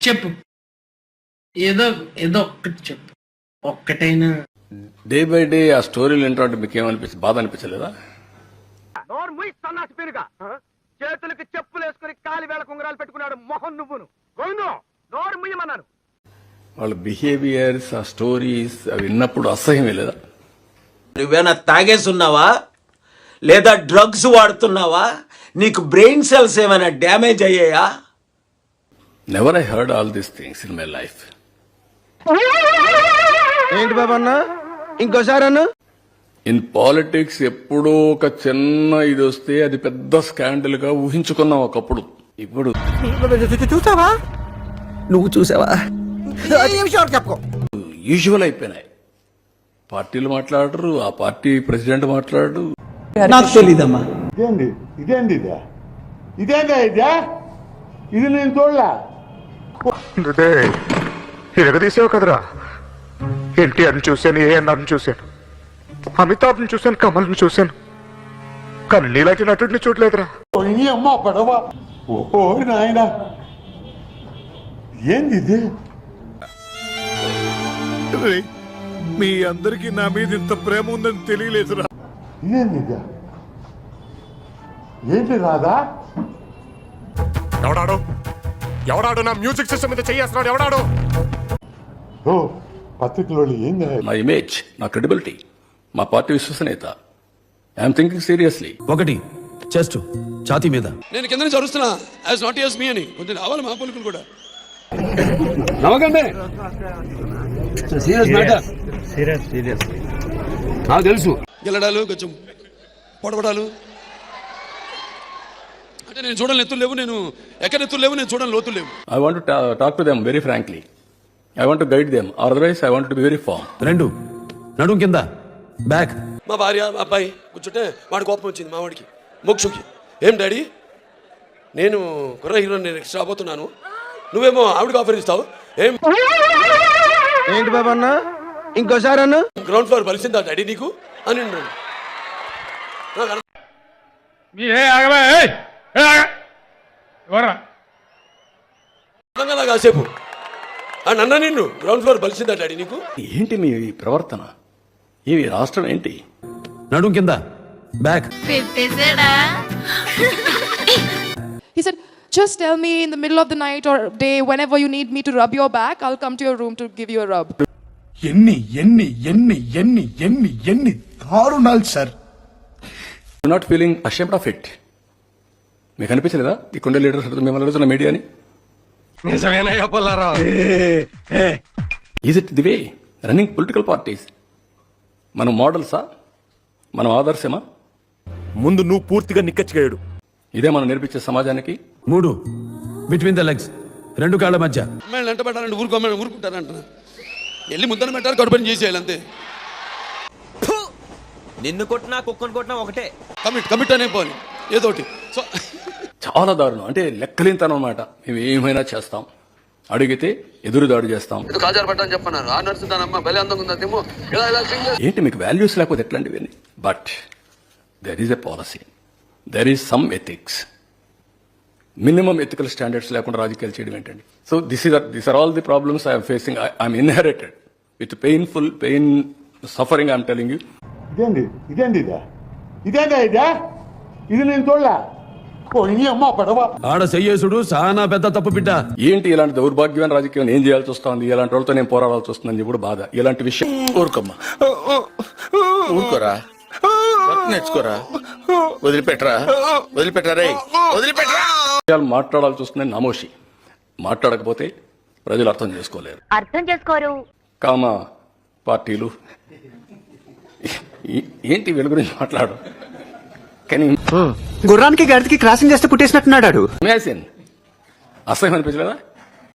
చెప్పు. ఏదో ఏదో ఒక్కటి చెప్పు. ఒక్కటైనా. డే బై డే ఆ స్టోరీలు ఏంటంటే మీకు ఏమనిపించింది బాధ అనిపించలేదా? చేతులకి చెప్పులు వేసుకుని కాలి వేళ కుంగరాలు పెట్టుకున్నాడు మొహం నువ్వును. గోవిందు నోరు ముయ్యమన్నాను వాళ్ళ బిహేవియర్స్ ఆ స్టోరీస్ అవి విన్నప్పుడు అసహ్యం లేదా? నువ్వేనా తాగేసున్నావా లేదా డ్రగ్స్ వాడుతున్నావా? నీకు బ్రెయిన్ సెల్స్ ఏమైనా డ్యామేజ్ అయ్యాయా? Never I heard all these things in my life ఏంటి బాబా అన్న? ఇంకోసారి అన్న? ఇన్ పాలిటిక్స్ ఎప్పుడో ఒక చిన్న ఇది వస్తే అది పెద్ద స్కాండల్గా ఊహించుకున్నాం ఒకప్పుడు. ఇప్పుడు చూసావా? నువ్వు చూసావా? చెప్పుకో. యూజువల్ అయిపోయినాయి. పార్టీలు మాట్లాడరు ఆ పార్టీ ప్రెసిడెంట్ మాట్లాడరు. నాకు తెలీదమ్మా. ఇదేంది? ఇదేంది ఇదే? ఇదేందా ఇదే? ఇది నేను చూడలే? ఎరగదీసావు కదరా? ఎన్టీఆర్ని చూశాను ఏఎన్ఆర్ని చూశాను. అమితాబ్ని చూశాను కమల్ని చూశాను. కానీ నీలాంటి నటుడిని చూడలేదురా. పోయి అమ్మ పడవ. ఓ నాయన. ఏంది ఇది మీ అందరికి నా మీద ఇంత ప్రేమ ఉందని తెలియలేదురా. ఏంటి రాదా ఎవడాడు? ఎవడాడు నా మ్యూజిక్ సిస్టమ్ మీద చేయేస్తున్నాడు? ఎవడాడు? ఓ పత్రికలో ఏంది నా ఇమేజ్ నా క్రెడిబిలిటీ మా పార్టీ విశ్వసనీయత. ఐఎమ్ థింకింగ్ సీరియస్లీ ఒకటి చెస్ట్ ఛాతీ మీద. నేను కింద నుంచి అరుస్తున్నా. యాజ్ నాట్ యస్ మీ అని. కొంచెం రావాలి మా పలుకులు కూడా. నాకు తెలుసు. గెలడాలు కొంచెం పొడవడాలు అంటే నేను చూడని ఎత్తులు లేవు నేను ఎక్కడ ఎత్తులు లేవు నేను చూడని లోతులు లేవు. I want talk to them very frankly I want guide them otherwise I want be very firm రెండు. నడుం కింద. బ్యాక్. మా భార్య మా అబ్బాయి కూర్చుంటే వాడి కోపం వచ్చింది మా వాడికి మోక్షుకి. ఏం డాడీ? నేను కుర్ర హీరో నేను నెక్స్ట్ రాబోతున్నాను. నువ్వేమో ఆవిడకి ఆఫర్ ఇస్తావు. ఏం? ఏంటి బాబా అన్న? ఇంకోసారి అన్న? గ్రౌండ్ ఫ్లోర్ బలిసిందా డాడీ నీకు? అని. నాకు కదా కాసేపు అని అన్న నిన్ను గ్రౌండ్ ఫ్లోర్ బలిసిందా డాడీ నీకు ఏంటి మీ ప్రవర్తన ఈ రాష్ట్రం ఏంటి నడుం కింద బ్యాక్ పెట్టేశాడా He said, just tell me in the middle of the night or day, whenever you need me to rub your back, I'll come to your room to give you a rub. ఎన్ని ఎన్ని ఎన్ని ఎన్ని ఎన్ని ఎన్ని దారుణాలు sir not feeling ashamed of it మీకు అనిపించలేదా? ఈ కొండ లీడర్స్ మిమ్మల్ని అడుగుతున్న మీడియాని? నిజమేనా పొల్లారా is it the way running political parties మనం మోడల్సా? మనం ఆదర్శమా? ముందు నువ్వు పూర్తిగా నిక్కచ్చిగాడు ఇదే మనం నేర్పించే సమాజానికి? మూడు. బిట్వీన్ ద లెగ్స్ రెండు కాళ్ళ మధ్య. ఎంట పెట్టాలంటే ఊరుకోమని ఊరుకుంటారంట వెళ్ళి ముద్దను పెట్టారు కడుపని చేసేయాలి అంతే. నిన్ను కొట్టినా కుక్కను కొట్టినా ఒకటే. కమిట్ కమిట్ అనే పోని. ఏదో ఒకటి సో చాలా దారుణం. అంటే లెక్కలేనితనం అనమాట మేము ఏమైనా చేస్తాం. అడిగితే ఎదురు దాడి చేస్తాం. కాజారు పట్టని చెప్పన్నారు ఆ నర్సు దానమ్మ బలి అందంగా ఇలా ఇలా ఏంటి మీకు వాల్యూస్ లేకపోతే ఎట్లాంటివి but there is a policy there is some ethics minimum ethical standards లేకుండా రాజకీయాలు చేయడం ఏంటండి? So this is this are all the problems I'm facing I'm inherited with painful pain suffering I'm telling you ఇదేంది? ఇదేంది ఇదే? ఇదేందా ఇదే? ఇది నేను చూడలే? ఆడ చెయ్యేసుడు చాలా పెద్ద తప్పు బిడ్డ. ఏంటి ఇలాంటి దౌర్భాగ్యమైన రాజకీయం ఏం చేయాల్సి వస్తుంది? ఇలాంటి వాళ్ళతో నేను పోరాడాల్సి వస్తుందని చెప్పి కూడా బాధ. ఇలాంటి విషయం ఊరుకోమ్మా. ఊరుకోరా? నేర్చుకోరా? వదిలిపెట్టరా? వదిలిపెట్టరా వదిలిపెట్టరా? మాట్లాడాల్సి వస్తుందని నామోషి మాట్లాడకపోతే ప్రజలు అర్థం చేసుకోలేరు. అర్థం చేసుకోరు. కామ పార్టీలు. ఏంటి వీళ్ళ గురించి మాట్లాడు? కానీ గుర్రానికి గడికి క్రాసింగ్ చేస్తే పుట్టేసినట్టున్నాడు అసహ్యం అనిపించలేదా?